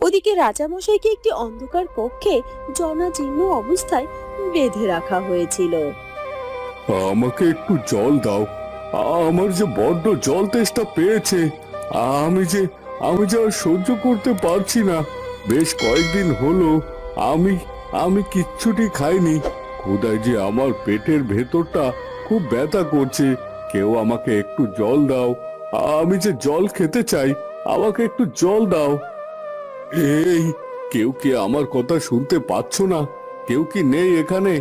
ওদিকে রাজামশাইকে একটি অন্ধকার কক্ষে জনাজীর্ণ অবস্থায় বেঁধে রাখা হয়েছিল। আমাকে একটু জল দাও। আমার যে বড্ড জল তেষ্টা পেয়েছে, আমি যে আমি যে সহ্য করতে পারছি না। বেশ কয়েকদিন হলো আমি আমি কিচ্ছুটি খাইনি। খোদায় যে আমার পেটের ভেতরটা খুব ব্যথা করছে। কেউ আমাকে একটু জল দাও। আমি যে জল খেতে চাই, আমাকে একটু জল দাও। এই কেউ কি আমার কথা শুনতে পাচ্ছ না? কেউ কি নেই এখানে?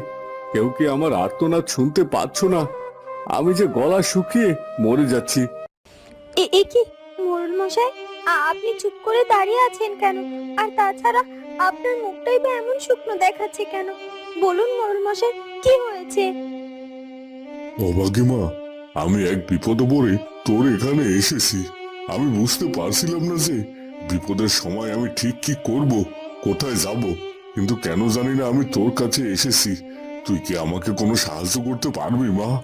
কেউ কি আমার আর্তনাদ শুনতে পাচ্ছ না? আমি যে গলা শুকিয়ে মরে যাচ্ছি। এ এ কি? মোরল মশাই আ- আপনি চুপ করে দাঁড়িয়ে আছেন কেন? আর তাছাড়া আপনার মুখটাই বা এমন শুকনো দেখাচ্ছে কেন? বলুন মোরল মশাই কি হয়েছে? অবাকি মা আমি এক বিপদে পড়ে তোর এখানে এসেছি। আমি বুঝতে পারছিলাম না যে বিপদের সময় আমি ঠিক কি করব? কোথায় যাব? কিন্তু কেন জানি না আমি তোর কাছে এসেছি। তুই কি আমাকে কোনো সাহায্য করতে পারবি মা?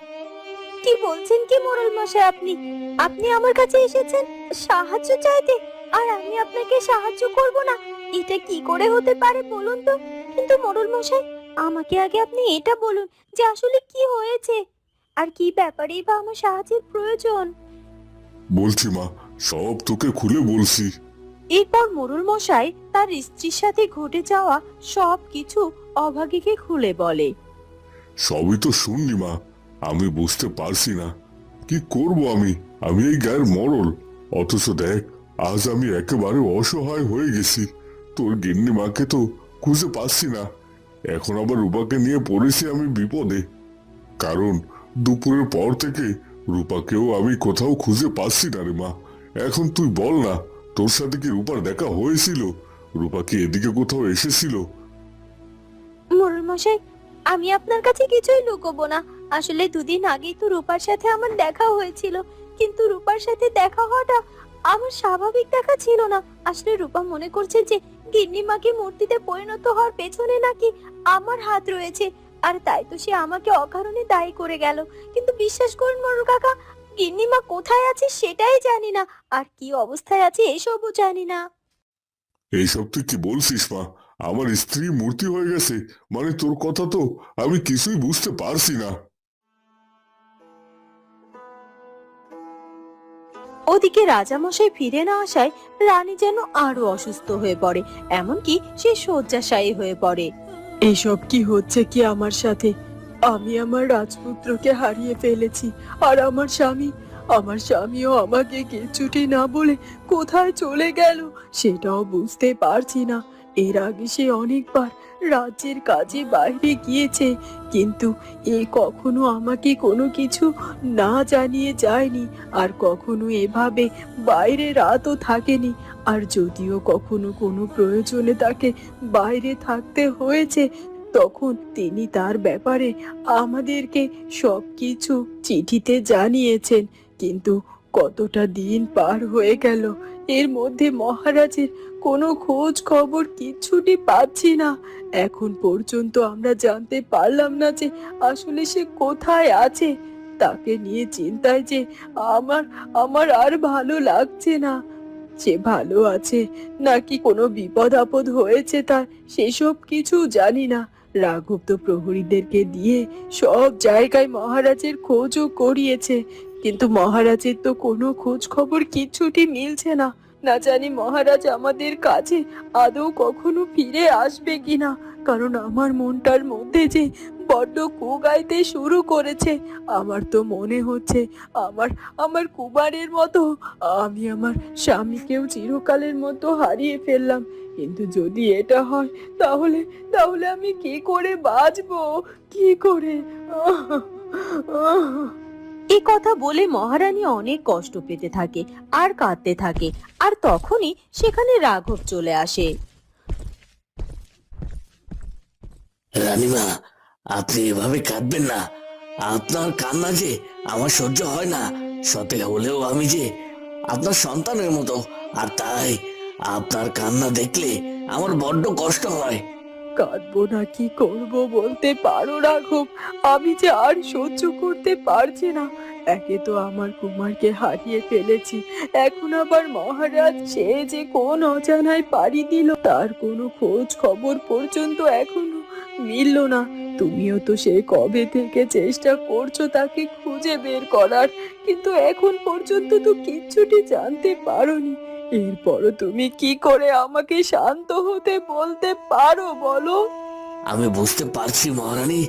কি বলছেন কি মোরল মশাই আপনি? আপনি আমার কাছে এসেছেন? সাহায্য চাইতে? আর আমি আপনাকে সাহায্য করব না। এটা কি করে হতে পারে বলুন তো? কিন্তু মোরল মশাই আমাকে আগে আপনি এটা বলুন যে আসলে কি হয়েছে? আর কি ব্যাপারেই বা আমার সাহায্যের প্রয়োজন? বলছি মা সব তোকে খুলে বলছি। এরপর মোরল মশাই তার স্ত্রীর সাথে ঘটে যাওয়া সব কিছু অভাগীকে খুলে বলে। সবই তো শুনলি মা, আমি বুঝতে পারছি না। কি করব আমি? আমি এই গায়ের মরল। অথচ দেখ, আজ আমি একেবারে অসহায় হয়ে গেছি। তোর গিন্নি মাকে তো খুঁজে পাচ্ছি না। এখন আবার রূপাকে নিয়ে পড়েছি আমি বিপদে। কারণ দুপুরের পর থেকে রূপাকেও আমি কোথাও খুঁজে পাচ্ছি না রে মা। এখন তুই বল না তোর সাথে কি রূপার দেখা হয়েছিল? রূপা কি এদিকে কোথাও এসেছিল? মোরল আমি আপনার কাছে কিছুই লুকোবো না। আসলে দুদিন আগেই তো রূপার সাথে আমার দেখা হয়েছিল। কিন্তু রূপার সাথে দেখা হওয়াটা আমার স্বাভাবিক দেখা ছিল না। আসলে রূপা মনে করছে যে গিন্নিমাকে মূর্তিতে পরিণত হওয়ার পেছনে নাকি আমার হাত রয়েছে। আর তাই তো সে আমাকে অকারণে দায়ী করে গেল। কিন্তু বিশ্বাস করুন মোরল কাকা গিন্নিমা কোথায় আছে সেটাই জানি না। আর কি অবস্থায় আছে এসবও জানি না। এইসব তুই কি বলছিস মা? আমার স্ত্রী মূর্তি হয়ে গেছে। মানে তোর কথা তো আমি কিছুই বুঝতে পারছি না। ওদিকে রাজামশাই ফিরে না আসায় রানী যেন আরও অসুস্থ হয়ে পড়ে। এমনকি সে শয্যাশায়ী হয়ে পড়ে। এসব কি হচ্ছে কি আমার সাথে? আমি আমার রাজপুত্রকে হারিয়ে ফেলেছি, আর আমার স্বামী, আমার স্বামীও আমাকে কিছুটি না বলে কোথায় চলে গেল সেটাও বুঝতে পারছি না। এর আগে সে অনেকবার রাজ্যের কাজে বাইরে গিয়েছে, কিন্তু এ কখনো আমাকে কোনো কিছু না জানিয়ে যায়নি, আর কখনো এভাবে বাইরে রাতও থাকেনি। আর যদিও কখনো কোনো প্রয়োজনে তাকে বাইরে থাকতে হয়েছে তখন তিনি তার ব্যাপারে আমাদেরকে সবকিছু চিঠিতে জানিয়েছেন। কিন্তু কতটা দিন পার হয়ে গেল, এর মধ্যে মহারাজের কোনো খোঁজ খবর কিচ্ছুটি পাচ্ছি না। এখন পর্যন্ত আমরা জানতে পারলাম না যে আসলে সে কোথায় আছে। তাকে নিয়ে চিন্তায় যে আমার আমার আর ভালো লাগছে না। সে ভালো আছে, নাকি কোনো বিপদ আপদ হয়েছে তার, সেসব কিছু জানি না। রাঘব তো প্রহরীদেরকে দিয়ে সব জায়গায় মহারাজের খোঁজও করিয়েছে। কিন্তু মহারাজের তো কোনো খোঁজ খবর কিছুটি মিলছে না। না জানি মহারাজ আমাদের কাছে আদৌ কখনো ফিরে আসবে কিনা। কারণ আমার মনটার মধ্যে যে বড্ড কু গাইতে শুরু করেছে। আমার তো মনে হচ্ছে আমার আমার কুমারের মতো আমি আমার স্বামীকেও চিরকালের মতো হারিয়ে ফেললাম। কিন্তু যদি এটা হয় তাহলে তাহলে আমি কি করে বাঁচবো? কি করে। এই কথা বলে মহারানী অনেক কষ্ট পেতে থাকে আর কাঁদতে থাকে আর তখনই সেখানে রাঘব চলে আসে। রানীমা আপনি এভাবে কাঁদবেন না। আপনার কান্না যে আমার সহ্য হয় না সতে হলেও আমি যে আপনার সন্তানের মতো। আর তাই আপনার কান্না দেখলে আমার বড্ড কষ্ট হয়। কাঁদবো না, কি করব বলতে পারো আমি যে আর সহ্য করতে পারছি না। একে তো আমার কুমারকে হারিয়ে ফেলেছি। এখন আবার মহারাজ সে যে কোন অজানায় পাড়ি দিল, তার কোনো খোঁজ খবর পর্যন্ত এখনও মিলল না। তুমিও তো সে কবে থেকে চেষ্টা করছ তাকে খুঁজে বের করার? কিন্তু এখন পর্যন্ত তো কিচ্ছুটি জানতে পারোনি। এরপরও তুমি কি করে আমাকে শান্ত হতে বলতে পারো বলো? আমি বুঝতে পারছি মহারানী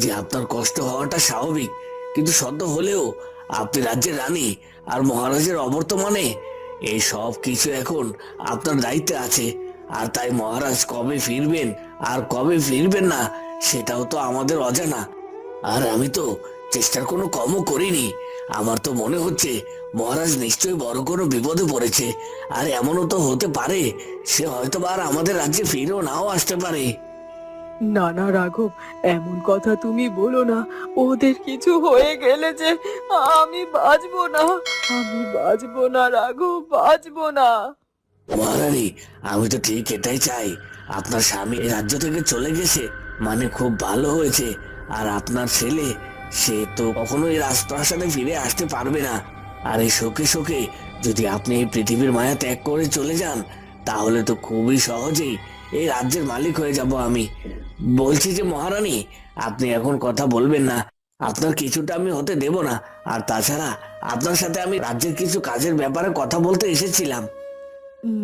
যে আপনার কষ্ট হওয়াটা স্বাভাবিক, কিন্তু সদ্য হলেও আপনি রাজ্যের রানী আর মহারাজের অবর্তমানে এই সব কিছু এখন আপনার দায়িত্বে আছে। আর তাই মহারাজ কবে ফিরবেন আর কবে ফিরবেন না সেটাও তো আমাদের অজানা। আর আমি তো চেষ্টার কোনো কমও করিনি। আমার তো মনে হচ্ছে মহারাজ নিশ্চয়ই বড় কোনো বিপদে পড়েছে। আর এমনও তো হতে পারে সে হয়তো বা আর আমাদের রাজ্যে ফিরেও নাও আসতে পারে। না না রাঘব এমন কথা তুমি বলো না। ওদের কিছু হয়ে গেলে যে আমি বাঁচবো না। আমি বাঁচবো না রাঘব বাঁচবো না। মহারানী আমি তো ঠিক এটাই চাই। আপনার স্বামী রাজ্য থেকে চলে গেছে। মানে খুব ভালো হয়েছে। আর আপনার ছেলে, সে তো কখনো এই রাজপ্রাসাদে ফিরে আসতে পারবে না। আর এই শোকে শোকে যদি আপনি এই পৃথিবীর মায়া ত্যাগ করে চলে যান, তাহলে তো খুবই সহজেই এই রাজ্যের মালিক হয়ে যাব আমি। বলছি যে, মহারানী, আপনি এখন কথা বলবেন না। আপনার কিছুটা আমি হতে দেব না। আর তাছাড়া আপনার সাথে আমি রাজ্যের কিছু কাজের ব্যাপারে কথা বলতে এসেছিলাম।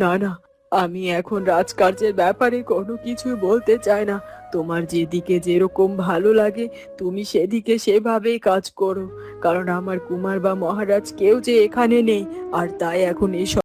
না না, আমি এখন রাজকার্যের ব্যাপারে কোনো কিছু বলতে চাই না। তোমার যেদিকে যেরকম ভালো লাগে, তুমি সেদিকে সেভাবেই কাজ করো। কারণ আমার কুমার বা মহারাজ কেউ যে এখানে নেই, আর তাই এখন এই